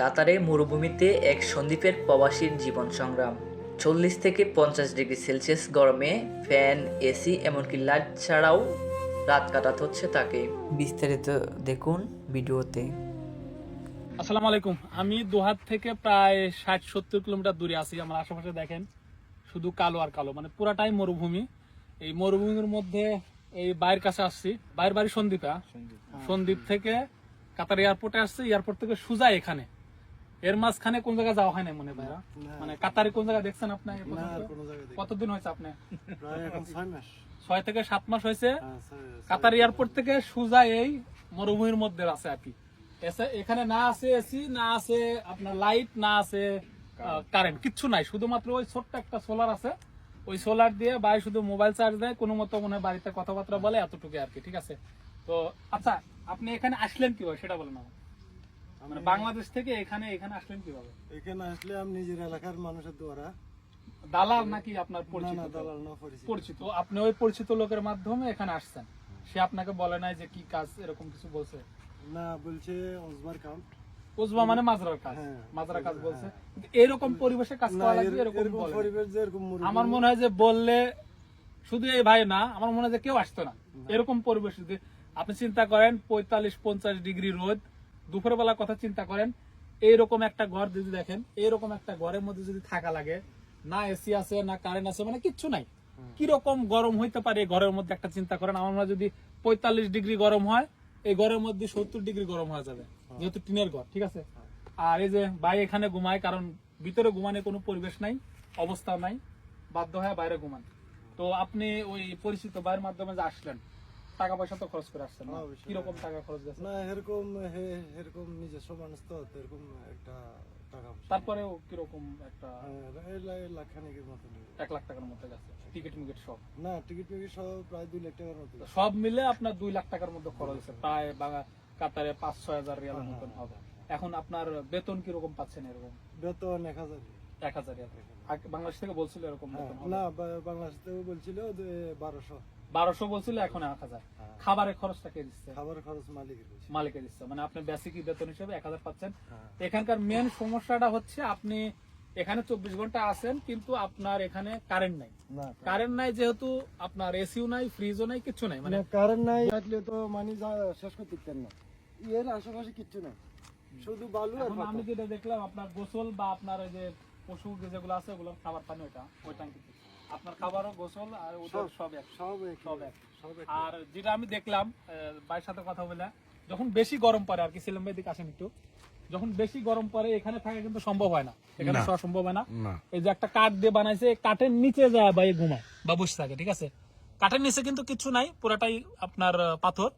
কাতারে মরুভূমিতে এক সন্দ্বীপের প্রবাসীর জীবন সংগ্রাম। চল্লিশ থেকে পঞ্চাশ ডিগ্রি সেলসিয়াস গরমে ফ্যান এসি এমনকি লাইট ছাড়াও রাত কাটাতে হচ্ছে তাকে। বিস্তারিত দেখুন ভিডিওতে। আসসালামু আলাইকুম। আমি দোহাত থেকে প্রায় ষাট সত্তর কিলোমিটার দূরে আছি। আমার আশেপাশে দেখেন শুধু কালো আর কালো। মানে পুরাটাই মরুভূমি। এই মরুভূমির মধ্যে এই বাইরের কাছে আসছি। বাইরের বাড়ি সন্দীপা। সন্দীপ। থেকে কাতার এয়ারপোর্টে আসছে। এয়ারপোর্ট থেকে সুজা এখানে। এর মাঝখানে কোন জায়গায় যাওয়া হয় না মনে ভাইরা মানে কাতারে কোন জায়গায় দেখছেন আপনি কতদিন হয়েছে আপনি? ছয় থেকে সাত মাস হয়েছে। হ্যাঁ, কাতার এয়ারপোর্ট থেকে সুজা এই মরুভূমির মধ্যে আছে কি। এখানে না আছে এসি না আছে আপনার লাইট না আছে কারেন্ট কিচ্ছু নাই। শুধুমাত্র ওই ছোট্ট একটা সোলার আছে। ওই সোলার দিয়ে ভাই শুধু মোবাইল চার্জ দেয় কোনো মতো মনে বাড়িতে কথাবার্তা বলে এতটুকু আর কি ঠিক আছে? তো আচ্ছা আপনি এখানে আসলেন কীভাবে? সেটা বলেন আমাকে। মানে বাংলাদেশ থেকে এখানে এখানে আসলেন কীভাবে? এখানে আসলে আমি নিজের এলাকার মানুষের দ্বারা। দালাল নাকি আপনার পরিচিত দালাল না পরিচিত। পরিচিত। আপনি ওই পরিচিত লোকের মাধ্যমে এখানে আসছেন। সে আপনাকে বলে নাই যে কি কাজ এরকম কিছু বলছে? না বলছে উজবা মানে মাজরার কাজ। হ্যাঁ। মাজরা কাজ বলছে। এরকম পরিবেশে কাজ করা লাগবে এরকম বলে আমার মনে হয় যে বললে শুধু এই ভাই না আমার মনে হয় যে কেউ আসতো না। এরকম পরিবেশ যদি আপনি চিন্তা করেন পঁয়তাল্লিশ পঞ্চাশ ডিগ্রি রোদ দুপুরের বেলা কথা চিন্তা করেন এইরকম একটা ঘর যদি দেখেন এইরকম একটা ঘরের মধ্যে যদি থাকা লাগে না এসি আছে না কারেন্ট আছে মানে কিচ্ছু নাই। কীরকম গরম হইতে পারে এই ঘরের মধ্যে একটা চিন্তা করেন আমার যদি পঁয়তাল্লিশ ডিগ্রি গরম হয় এই ঘরের মধ্যে সত্তর ডিগ্রি গরম হয়ে যাবে যেহেতু টিনের ঘর ঠিক আছে? আর এই যে ভাই এখানে ঘুমায় কারণ ভিতরে ঘুমানোর কোনো পরিবেশ নাই অবস্থা নাই বাধ্য হয় বাইরে ঘুমান। তো আপনি ওই পরিচিত ভাইয়ের মাধ্যমে যে আসলেন টাকা পয়সা তো খরচ করে আসছেন না? হ্যাঁ, কীরকম টাকা খরচ গেছে? না এরকম এরকম নিজস্ব মানুষ তো তো এরকম একটা টাকা তারপরেও কীরকম একটা হ্যাঁ, এই লা- এই লাখ খানেকের মতো এক লাখ টাকার মধ্যে গেছে টিকিট মিকিট সব? না টিকিট টিকিট সব প্রায় দুই লাখ টাকার মতো সব মিলে আপনার দুই লাখ টাকার মধ্যে খরচ হয়েছে। প্রায় বাঙা- কাতারে পাঁচ ছয় হাজার রিয়ালের মতন হবে। এখন আপনার বেতন কীরকম পাচ্ছেন এরকম? বেতন এক হাজার। এক হাজার বাংলাদেশ থেকে বলছিল এরকম হ্যাঁ। না বাংলাদেশ থেকে বলছিল যে বারোশো। বারোশো বলছিল এখন এক হাজার। হ্যাঁ। খাবারের খরচটা কে দিচ্ছে? খাবার খরচ মালিকের মালিকের দিচ্ছে। মানে আপনি বেসিক বেতন হিসেবে এক হাজার পাচ্ছেন। হ্যাঁ। এখানকার মেন সমস্যাটা হচ্ছে আপনি এখানে চব্বিশ ঘণ্টা আছেন কিন্তু আপনার এখানে কারেন্ট নাই। কারেন্ট নাই যেহেতু আপনার এসিও নাই ফ্রিজও নাই কিছু নাই। মানে কারেন্ট নাই থাকলে তো মানে শেষ করতে পারতেন না। এর আশেপাশে কিচ্ছু নাই। শুধু বালু আর আমি যেটা দেখলাম আপনার গোসল বা আপনার ওই যে পশু যেগুলো আছে ওগুলো খাবার পানি ওটা ওই ট্যাঙ্কিতে আপনার খাবারও গোসল আর ওদের সব এক সব এক। সব এক আর যেটা আমি দেখলাম ভাইয়ের সাথে কথা বলে যখন বেশি গরম পড়ে আর কি সিলেম ভাই দিকে আসেন একটু যখন বেশি গরম পড়ে এখানে থাকা কিন্তু সম্ভব হয় না। এখানে শোয়া সম্ভব হয় না। এই যে একটা কাঠ দিয়ে বানাইছে কাঠের নিচে যায় ভাই ঘুমায় বা বসে থাকে ঠিক আছে? কাঠের নিচে কিন্তু কিছু নাই পুরাটাই আপনার পাথর।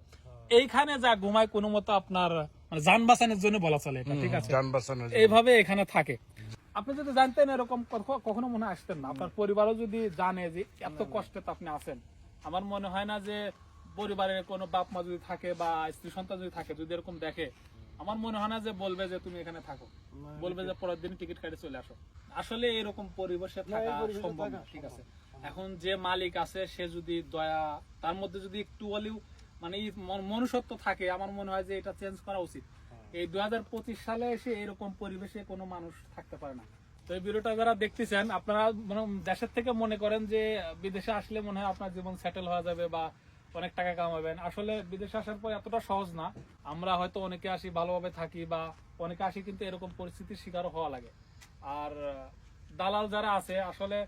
এইখানে যা ঘুমায় কোনো মতো আপনার মানে যান বাঁচানোর জন্য বলা চলে এটা ঠিক আছে? এইভাবে এখানে থাকে। আপনি যদি জানতেন এরকম কখনো মনে হয় আসতেন না। আপনার পরিবারও যদি জানে যে এত কষ্টে তো আপনি আছেন আমার মনে হয় না যে পরিবারের কোনো বাপ মা যদি থাকে বা স্ত্রী সন্তান যদি থাকে যদি এরকম দেখে আমার মনে হয় না যে বলবে যে তুমি এখানে থাকো। বলবে যে পরের দিন টিকিট কাটে চলে আসো। আসলে এরকম পরিবেশে থাকা সম্ভব ঠিক আছে? এখন যে মালিক আছে সে যদি দয়া তার মধ্যে যদি একটু হলেও মানে মনুষ্যত্ব থাকে আমার মনে হয় যে এটা চেঞ্জ করা উচিত। এই দুই সালে এসে এরকম পরিবেশে কোনো মানুষ থাকতে পারে না। তো এই ভিডিওটা যারা দেখতেছেন, আপনারা মানে দেশের থেকে মনে করেন যে বিদেশে আসলে মনে হয় আপনার জীবন সেটেল হয়ে যাবে বা অনেক টাকা কামাবেন। আসলে বিদেশে আসার পর এতটা সহজ না। আমরা হয়তো অনেকে আসি ভালোভাবে থাকি বা অনেকে আসি কিন্তু এরকম পরিস্থিতির শিকার হওয়া লাগে। আর দালাল যারা আছে, আসলে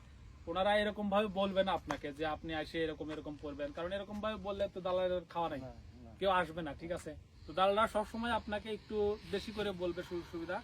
ওনারা এরকম ভাবে বলবে না আপনাকে যে আপনি আসে এরকম এরকম করবেন। কারণ এরকম ভাবে বললে তো দালালের খাওয়া নাই। কেউ আসবে না ঠিক আছে? তো দালালরা সবসময় আপনাকে একটু বেশি করে বলবে সুযোগ সুবিধা